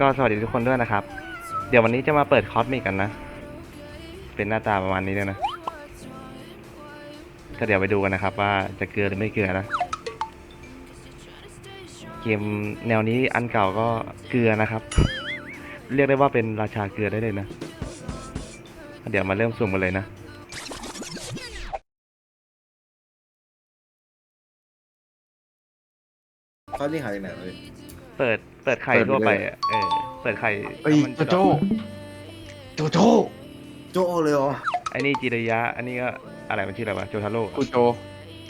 ก็สวัสดีทุกคนด้วยนะครับ เดี๋ยววันนี้จะมาเปิดคอสมิกกันนะ เป็นหน้าตาประมาณนี้เลยนะ ก็เดี๋ยวไปดูกันนะครับว่าจะเกลือหรือไม่เกลือนะ เกมแนวนี้อันเก่าก็เกลือนะครับ เรียกได้ว่าเป็นราชาเกลือได้เลยนะ เดี๋ยวมาเริ่มสุ่มกันเลยนะเขานี่หายจากไหนวะพี่ เปิดเปิดไข่เปิดทั่วไปเลยอะเออเปิดไข่เฮ้ยแล้วมันโจจะโจโจโจโจเลยเหรอไอ้นี่จิระยะ อันนี้ก็อะไรมันชื่ออะไรวะโจทาโร่ กูโจ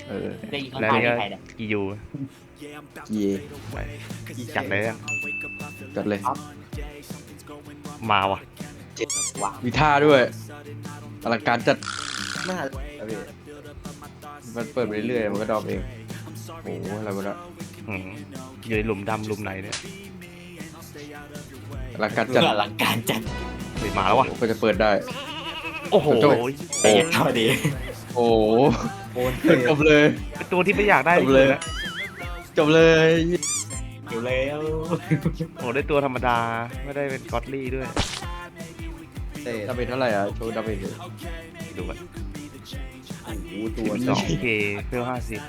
เออได้ยินเขาแล้วตาอัยนนี้ที่ก็ใครเนี่ยกิยูเยไปจัดเลยอะจัดเลย มาว่ะว้ามีท่าด้วยอลังการจัดน่าอะพี่มันเปิดไปเรื่อยๆมันก็ดรอปเองโอ้โหอะไรวะเนี่ย อืมอยู่ในหลุมดำหลุมไหนเนี่ยอลังการเพื่จัดอหลังการจัดเฮ้ยมาแล้วว่ะโอ้โหก็จะเปิดได้ โอ้โหโจ้แต่ยังเท่าดีโอ้โหโอนเกิจบเลยเป็นตัวที่ไม่อยากได้จบเลยที่สุดนะจบเลยอยู่แล้วโอ้ได้ตัวธรรมดาไม่ได้เป็นกอตลี่ด้วยเตะดาเมจเท่าไหร่อะโชว์ดาเมจเลยดูกันโอ้โหตัวสองเคเพื่อห้าสิบ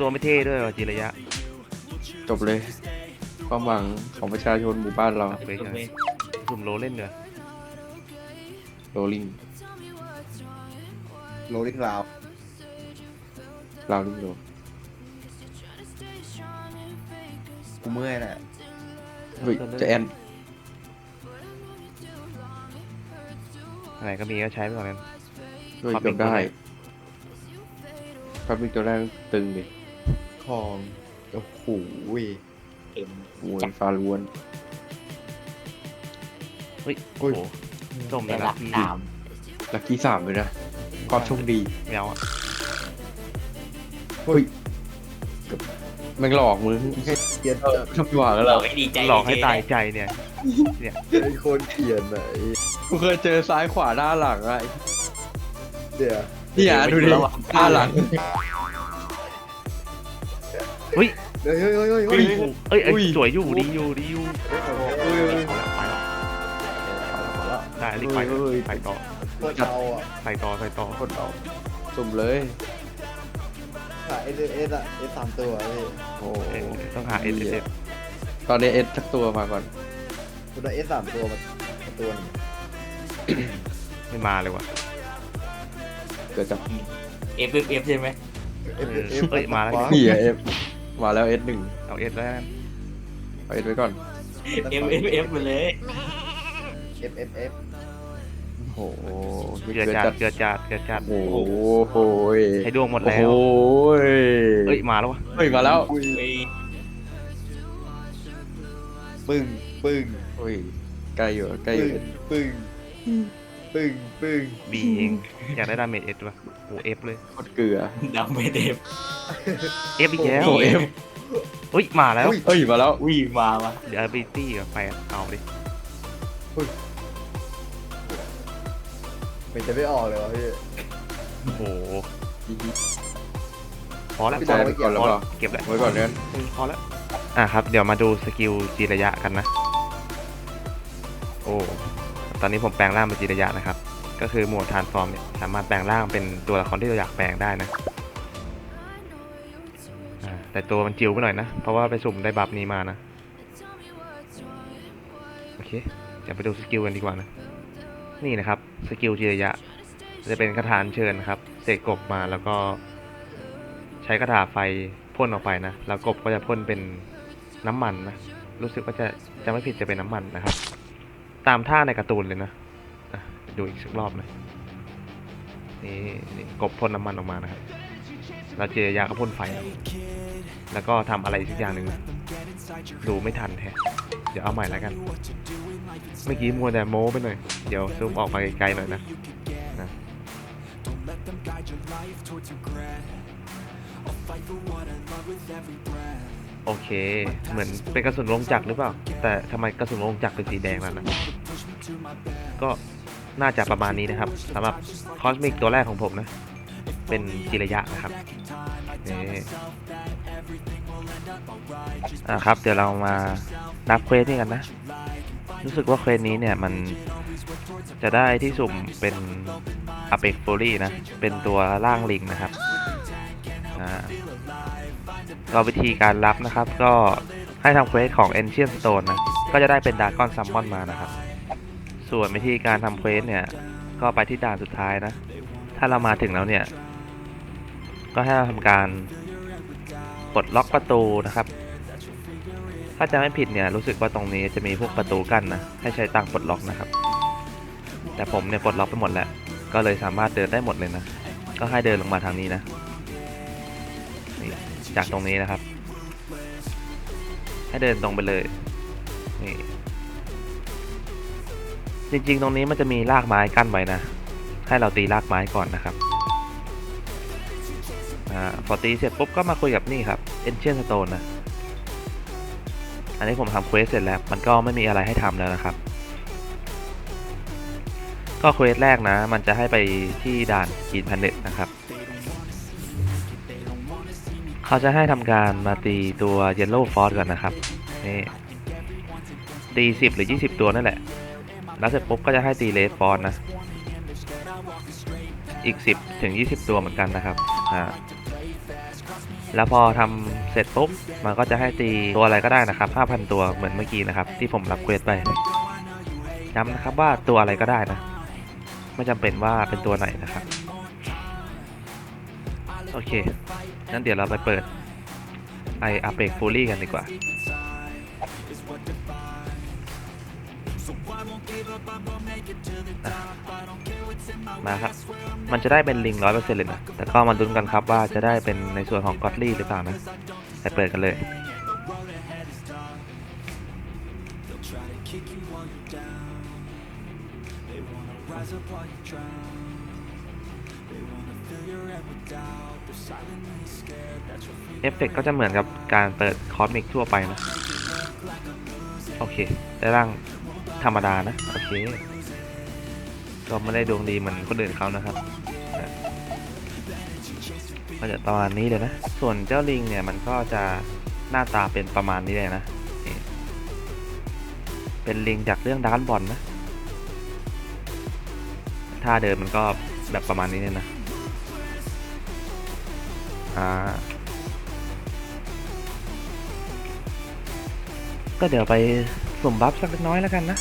ตัวไม่เท่ด้วยว่ะจิระยะจบเลย ความหวังของประชาชนหมู่บ้านเราไปเถอะสุ่มโลเล่นเนอะโรลิงโรลลิ่งราวลาวลิงโรกูเมื่อยแหละเฮ้ยจะแอนอะไรก็มีก็ใช้ไปก่อนนั้นด้วยความเกือบได้ เป็นตัวแรกครับมีตัวแรกตึงดิคองโอ้โหเต็มโอ้ยฟาล้วน เฮ้ยโอ้โหส้มแต่แต่หละลักทีสามลัคกี้สามเลยนะความโชคดีแมวอะเฮ้ยแมันหลอกมึงเขียนเออทำหวังแล้วหลเหรออกให้ดีใจหลอกให้ตายใจเนี่ย เป็นคนเขียนไหนกูเคยเจอซ้ายขวาหน้าหลังอะเดี๋ยว เนี่ยดูดิหน้าหลังเฮ้ยเฮ้ยเฮ้ยเฮ้ยเฮ้ยเอ้ยเอ้ยเอ้อุ้ยยสวยอยู่ดีอยู่ดีอยู่เฮ้ยเฮ้ยไปแล้วได้รีบไปเฮ้ยไปต่อโคตรเอาอะไปต่อไปต่อคนเอาสุ่มเลยขายเอสเอสอะเอสสามตัวพี่โอ้เอ้ยต้องหาเอสเอฟตอนนี้เอสทักตัวมาก่อนกูได้เอสสามตัวมาตัวหนึงไม่มาเลยว่ะ เกิดจากเอฟเอฟเอฟใช่ไหมเอฟเออเอฟเอ้ยมาแล้ว นี่อะเอฟมาแล้วเอสหนึ่งเอาเอสแล้วกันเอาเอสไว้ก่อนเอฟเอฟเอฟไปเลยเอฟเอฟเอฟโอ้โหเกลือจัดเกลือจัดเกลือจัดโอ้โหโหยใช้ดวงหมดโอ้แล้วโหยเอ้ยมาแล้ววะเฮ้ยมาแล้วอุ้ยเฮ้ยปึ้งปึ้งเฮ้ยใกล้อยู่ใกล้อยู่ปึ้งปึ้ง ปึ้งบีเองอยากได้ดาเมจเอสวะโอ้เอฟเลยโคตรเกลือดำไม่เดฟเอฟอีกแล้วโอ้เอฟเฮ้ยมาแล้วเฮ้ยมาแล้ววิ่งมาว่ะเดี๋ยวอาบิตี้กับไปอะเอาดิมันจะไม่ออกเลยวะพี่โอ้โหพอแล้วพี่พอได้แล้วไปก่อนแล้วเปล่าเก็บแล้วไว้ก่อนเนี้ยอืมพอแล้วอะครับ เดี๋ยวมาดูสกิลจีระยะกันนะ โอ้ต อนนี้ผมแปลงร่างเป็นจีระยะนะครับ ก็คือหมดทานฟอร์มเนี่ยสามารถแปลงร่างเป็นตัวละครที่เราอยากแปลงได้นะแต่ตัวมันจิ๋วไปหน่อยนะ เพราะว่าไปสุ่มได้บัฟนี้มานะ โอเคเดี๋ยวไปดูสกิลกันดีกว่านะ นี่นะครับ สกิลจีระยะ จะเป็นคาถาเชิญนะครับ เสกกบมาแล้วก็ ใช้คาถาไฟพ่นออกไปนะ แล้วกบก็จะพ่นเป็นน้ำมันนะ รู้สึกว่าจะจะไม่ผิดจะเป็นน้ำมันนะครับ ตามท่าในการ์ตูนเลยนะดูอีกสักรอบนะนี่นี่กบพ่นน้ำมันออกมานะครับแล้วเจยาก็พ่นไฟ แล้วก็ทำอะไรสักอย่างหนึ่งดูไม่ทันแฮะเดี๋ยวเอาใหม่แล้วกัน เมื่อกี้มัวแต่โม้ไปหน่อย เดี๋ยวซูมออกมาไกลๆหน่อยนะนะโอเค เหมือนเป็นกระสุนลงจักรหรือเปล่า แต่ทำไมกระสุนลงจักรเป็นสีแดงแล่ะนะ ก็น่าจะประมาณนี้นะครับสำหรับคอสมิกตัวแรกของผมนะ เป็นจิระยะนะครับนี่อ่าครับ เดี๋ยวเรามานับเควสนี่กันนะ รู้สึกว่าเควสนี้เนี่ยมันจะได้ที่สุ่มเป็นอ p e x f u r y นะ เป็นตัวร่างลิงนะครับอ่าก็วิธีการรับนะครับ ก็ให้ทำเควสของ Ancient Stone นะ ก็จะได้เป็นดากอนซัมมอนมานะครับ ส่วนวิธีการทำเควสเนี่ย ก็ไปที่ด่านสุดท้ายนะ ถ้าเรามาถึงแล้วเนี่ย ก็ให้เราทำการปลดล็อกประตูนะครับ ถ้าจะไม่ผิดเนี่ยรู้สึกว่าตรงนี้จะมีพวกประตูกั้นนะ ให้ใช้ตังปลดล็อกนะครับ แต่ผมเนี่ยปลดล็อกไปหมดแล้ว ก็เลยสามารถเดินได้หมดเลยนะ ก็ให้เดินลงมาทางนี้นะนจากตรงนี้นะครับ ให้เดินตรงไปเลย นี่ จริงๆ ตรงนี้มันจะมีรากไม้กั้นไว้นะ ให้เราตีรากไม้ก่อนนะครับอ่าพอตีเสร็จปุ๊บก็มาคุยกับนี่ครับ Ancient Stone นะ อันนี้ผมทำเควสเสร็จแล้ว มันก็ไม่มีอะไรให้ทำแล้วนะครับ ก็เควสแรกนะ มันจะให้ไปที่ด่านกินพันเน็ตนะครับ เขาจะให้ทำการมาตีตัว Yellow Force ก่อนนะครับ นี่ตี 10 หรือ 20 ตัวนั่นแหละ แล้วเสร็จปุ๊บก็จะให้ตี Red Force นะ อีก 10ถึง20 ตัวเหมือนกันนะครับอ่าแล้วพอทำเสร็จปุ๊บ มันก็จะให้ตีตัวอะไรก็ได้นะครับ 5,000 ตัวเหมือนเมื่อกี้นะครับ ที่ผมรับเควสไปย้ำนะครับว่าตัวอะไรก็ได้นะ ไม่จำเป็นว่าเป็นตัวไหนนะครับ โอเคงั้นเดี๋ยวเราไปเปิดไออาเปกฟูลี่กันดีกว่า มาครับ มันจะได้เป็นลิงร้อยเปอร์เซ็นต์เลยนะ แต่ก็มาลุ้นกันครับว่าจะได้เป็นในส่วนของกอตลี่หรือเปล่านะไปเปิดกันเลยเอฟเฟกต์ก็จะเหมือนกับการเปิดคอสมิกทั่วไปนะ โอเค ได้ร่าง ธรรมดานะ โอเค ก็ไม่ได้ดวงดีเหมือนคนอื่นเขานะครับก็จะประมาณนี้เลยนะ ส่วนเจ้าลิงเนี่ยมันก็จะหน้าตาเป็นประมาณนี้เลยนะ เป็นลิงจากเรื่องดาร์กบอลนะ ท่าเดินมันก็แบบประมาณนี้เลยนะ อ่าก็เดี๋ยวไป สุ่มบัฟสักเล็กน้อยแล้วกันนะ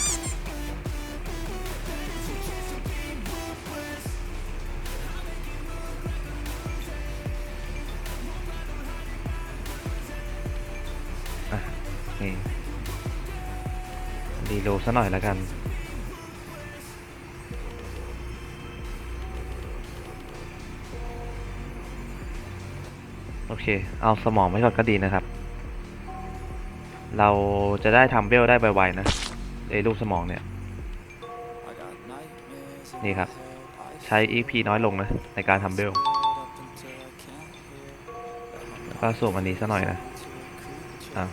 ดีโลซะหน่อยแล้วกันโอเค เอาสมองไว้ก่อนก็ดีนะครับ เราจะได้ทำเบลได้ไวๆนะไอ้ลูกสมองเนี่ย นี่ครับ ใช้ EP น้อยลงนะ ในการทำเบลแล้วก็สูมอันนี้ซะหน่อยนะอะ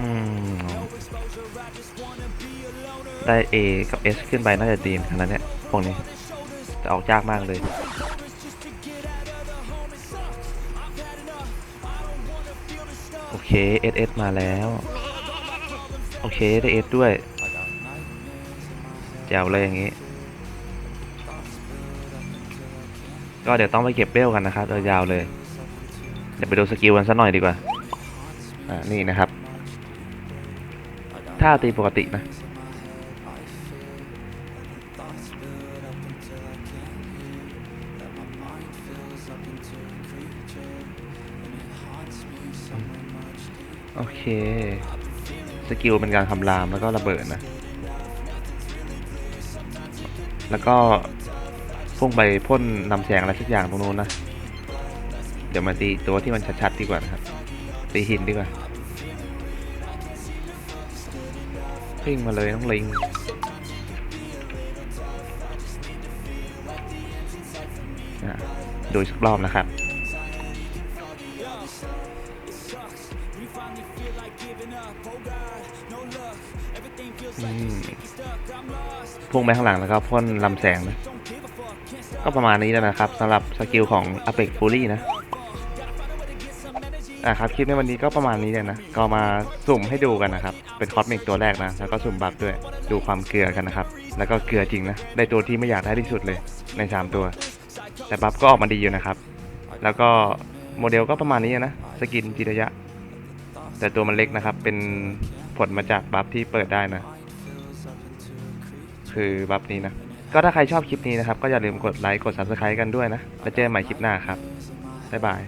อืม ได้ A กับ S ขึ้นไปน่าจะดีเหมือนกันนะเนี่ยพวกนี้ แต่ออกยากมากเลยโอเค SS มาแล้ว โอเค ได้ S ด้วยแจวเลยอย่างงี้ ก็เดี๋ยวต้องไปเก็บเบลกันนะครับยาวๆเลย เดี๋ยวไปดูสกิลกันสักหน่อยดีกว่า อ่านี่นะครับท่าตีปกตินะโอเค สกิลเป็นการคำรามแล้วก็ระเบิดนะ แล้วก็พุ่งไปพ่นนำแสงอะไรสักอย่างตรงนู้นนะ เดี๋ยวมาตีตัวที่มันชัดๆดีกว่านะครับ ตีหินดีกว่าวิ่งมาเลยน้องลิงอะดูสักรอบนะครับ We finally feel like giving up. Oh God, อืมพุ่งไปข้างหลังแล้วก็พ่นลำแสงนะ ก็ประมาณนี้แล้วนะครับสำหรับสกิลของ Apex Fury นะ อะครับคลิปในวันนี้ก็ประมาณนี้เลยนะก็มาสุ่มให้ดูกันนะครับ เป็นคอสเมกตัวแรกนะ แล้วก็สุ่มบัฟด้วยดูความเกลือกันนะครับ แล้วก็เกลือจริงนะได้ตัวที่ไม่อยากได้ที่สุดเลยใน 3 ตัว แต่บัฟก็ออกมาดีอยู่นะครับ แล้วก็โมเดลก็ประมาณนี้นะสกินจิระยะ แต่ตัวมันเล็กนะครับเป็นผลมาจากบัฟที่เปิดได้นะ คือบัฟนี้นะ ก็ถ้าใครชอบคลิปนี้นะครับ ก็อย่าลืมกดไลค์กด subscribe กันด้วยนะแล้วเจอกันใหม่คลิปหน้าครับบ๊ายบาย